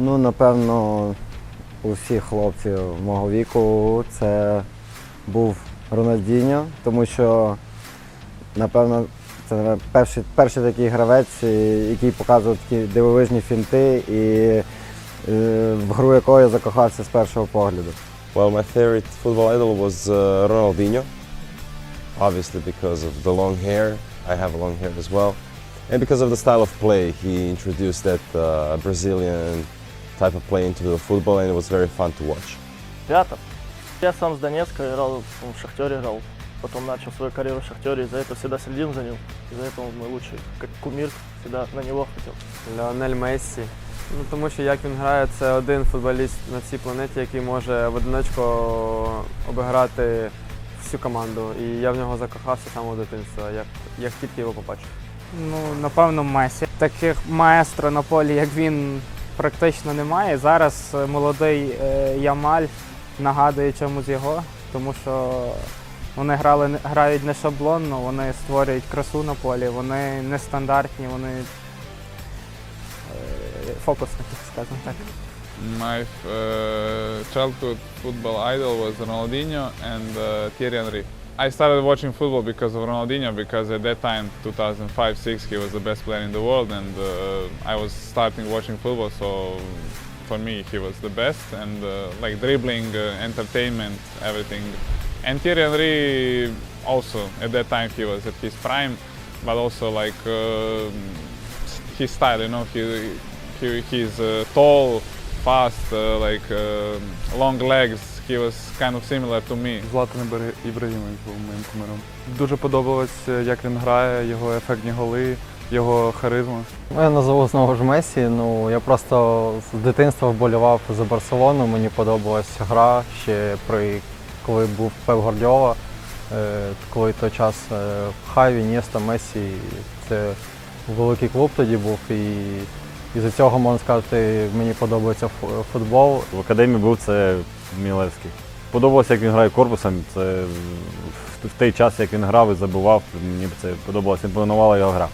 Ну, напевно, у всіх хлопців мого віку це був Рональдіньо, тому що, напевно, це перший, перший такий гравець, е, який показував такі дивовижні фінти і е, в гру якого я закохався з першого погляду. Well, my favorite football idol was uh, Ronaldinho. Obviously, because of the long hair. I have long hair as well. And because of the style of play, he introduced that uh, Brazilian type of play into the football, and it was very fun to watch. Пятов. Я сам с Донецка играл, в Шахтере играл. Потом начал свою карьеру в Шахтере, из-за этого всегда следил за ним. Из-за этого он мой лучший, как кумир, всегда на него хотел. Леонель Мессі. Ну, тому що як він грає, це один футболіст на цій планеті, який може в одиночку обіграти всю команду. І я в нього закохався з самого дитинства, як, як тільки його побачив. Ну, напевно, Месі. Таких маестро на полі, як він, практично немає. Зараз е, молодий е, Ямаль нагадує чомусь його, тому що вони грали, грають не шаблонно, вони створюють красу на полі, вони нестандартні, вони е, фокусники, скажімо так. My uh, childhood football idol was Ronaldinho and uh, Thierry Henry. I started watching football because of Ronaldinho because at that time, 2005-6, he was the best player in the world and uh, I was starting watching football, so for me he was the best and uh, like dribbling, uh, entertainment, everything. And Thierry Henry also at that time he was at his prime, but also like uh, his style, you know, he, he he's uh, tall, fast, uh, like uh, long legs. He was kind of similar to me. Златан Ібра- Ібрагімович був моїм кумиром. Дуже подобалось, як він грає, його ефектні голи, його харизма. Ну, Я назову знову ж Месі. Ну, я просто з дитинства вболівав за Барселону. Мені подобалась гра ще при коли був Пеп Гвардіола, е, коли той час е, Хаві, Нєста, Месі. Це великий клуб тоді був. І, і за цього можна сказати, мені подобається футбол. В академії був це Мілевський. Подобалося, як він грає корпусом. Це в той час, як він грав і забував, мені це подобалося, імпонувала його гра.